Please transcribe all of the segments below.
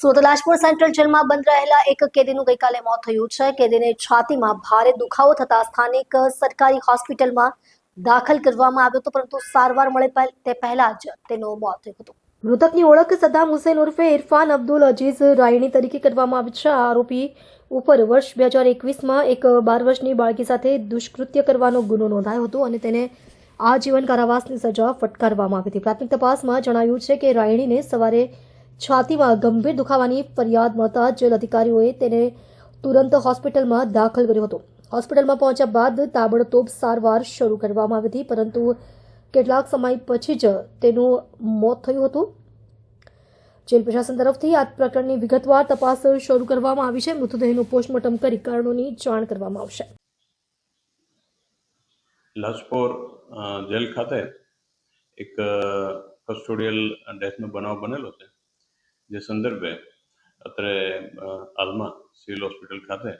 Surat Lajpur central જેલમાં બંધ રહેલા એક કેદીનું ગઈકાલે મોત થયું છે. કેદીને છાતીમાં ભારે દુખાવો થતા સ્થાનિક સરકારી હોસ્પિટલમાં દાખલ કરવામાં આવ્યો હતો, પરંતુ સારવાર મળે તે પહેલા જ તેનું મોત થયું હતું. મૃતકની ઓળખ સદ્દામ હુસેન ઉર્ફે ઇરફાન અબ્દુલ અજીઝ રાયણી તરીકે કરવામાં આવી છે. આરોપી ઉપર વર્ષ બે હજાર એકવીસમાં એક બાર વર્ષની બાળકી સાથે દુષ્કૃત્ય કરવાનો ગુનો નોંધાયો હતો અને તેને આજીવન કારાવાસની સજા ફટકારવામાં આવી હતી. પ્રાથમિક તપાસમાં જણાવ્યું છે કે રાયણીને સવારે છાતીમાં ગંભીર દુખાવાની ફરિયાદ મળતા જેલ અધિકારીઓએ તેને તુરંત હોસ્પિટલમાં દાખલ કર્યો હતો. હોસ્પિટલમાં પહોંચ્યા બાદ તાબડતોબ સારવાર શરૂ કરવામાં આવી હતી, પરંતુ કેટલાક સમય પછી જ તેનું મોત થયું હતું. જેલ પ્રશાસન તરફથી આ પ્રકરણની વિગતવાર તપાસ શરૂ કરવામાં આવી છે. મૃતદેહનું પોસ્ટમોર્ટમ કરી કારણોની જાણ કરવામાં આવશે. લાજપોર જેલ ખાતે એક કસ્ટોડિયલ ડેથનો બનાવ બનેલો છે. જે સંદર્ભે અત્રે હાલમાં સિવિલ હોસ્પિટલ ખાતે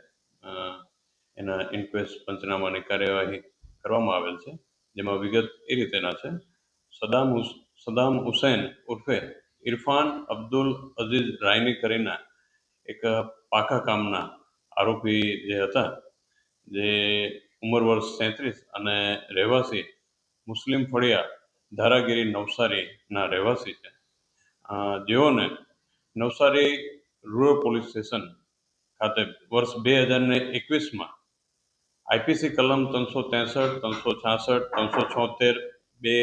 એના ઇન્ક્વેસ્ટ પંચનામાની કાર્યવાહી કરવામાં આવેલ છે. જેમાં વિગત એ રીતેના છે. સદામ સદામ હુસૈન ઉર્ફે ઇરફાન અબ્દુલ અઝીઝ રાયની કરીને એક પાકા કામના આરોપી જે હતા, જે ઉંમર વર્ષ સેત્રીસ અને રહેવાસી મુસ્લિમ ફળિયા ધારાગીરી નવસારીના રહેવાસી છે. જેઓને નવસારી રૂરલ પોલીસ સ્ટેશન ખાતે વર્ષ બે હજાર ને એકવીસમાં આઈપીસી કલમ ત્રણસો ત્રેસઠ, ત્રણસો છાસઠ, ત્રણસો છોતેર, બે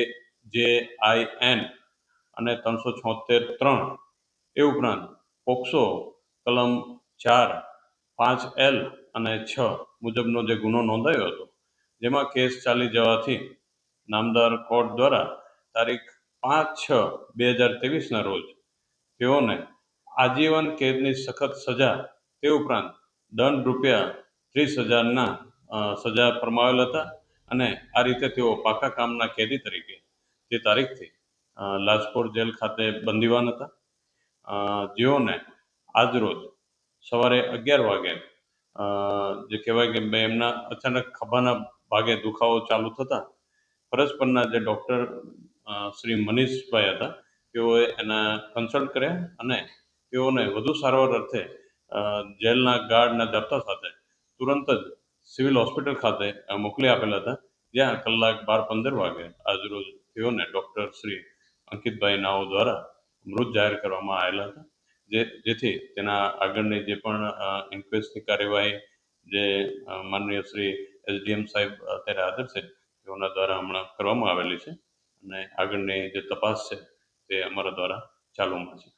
જે આઈ એન અને ત્રણસો છોતેર ત્રણ એ ઉપરાંત પોક્સો કલમ ચાર, પાંચ એલ અને છ મુજબનો જે ગુનો નોંધાયો હતો, જેમાં કેસ ચાલી જવાથી નામદાર કોર્ટ દ્વારા તારીખ પાંચ છ બે હજાર ત્રેવીસના રોજ તેઓને આજીવન કેદની સખત સજા તે ઉપરાંત દંડ રૂપિયા ત્રીસ હજારના સજા ફરમાવેલ હતા અને આ રીતે તેઓ પાકા કામના કેદી તરીકે તે તારીખથી લાજપોર જેલ ખાતે બંદીવાન હતા. જેઓને આજરોજ સવારે અગિયાર વાગે જે કહેવાય કે એમના અચાનક ખભાના ભાગે દુખાવો ચાલુ થતાં ફરજ પરના જે ડૉક્ટર શ્રી મનીષભાઈ હતા તેઓએ એના કન્સલ્ટ કર્યા અને તેઓને વધુ સારવાર અર્થે જેલના ગાર્ડના દફતર સાથે તુરંત જ સિવિલ હોસ્પિટલ ખાતે મોકલી આપેલા હતા. જ્યાં કલાક બાર પંદર વાગે આજરોજ તેઓને ડૉક્ટર શ્રી અંકિતભાઈ નાઓ દ્વારા મૃત જાહેર કરવામાં આવેલા હતા. જે, જેથી તેના આગળની જે પણ ઇન્ક્વેસ્ટની કાર્યવાહી, જે માનનીય શ્રી એસડીએમ સાહેબ અત્યારે હાજર છે, તેઓના દ્વારા હમણાં કરવામાં આવેલી છે અને આગળની જે તપાસ છે તે અમારા દ્વારા ચાલુમાં છે.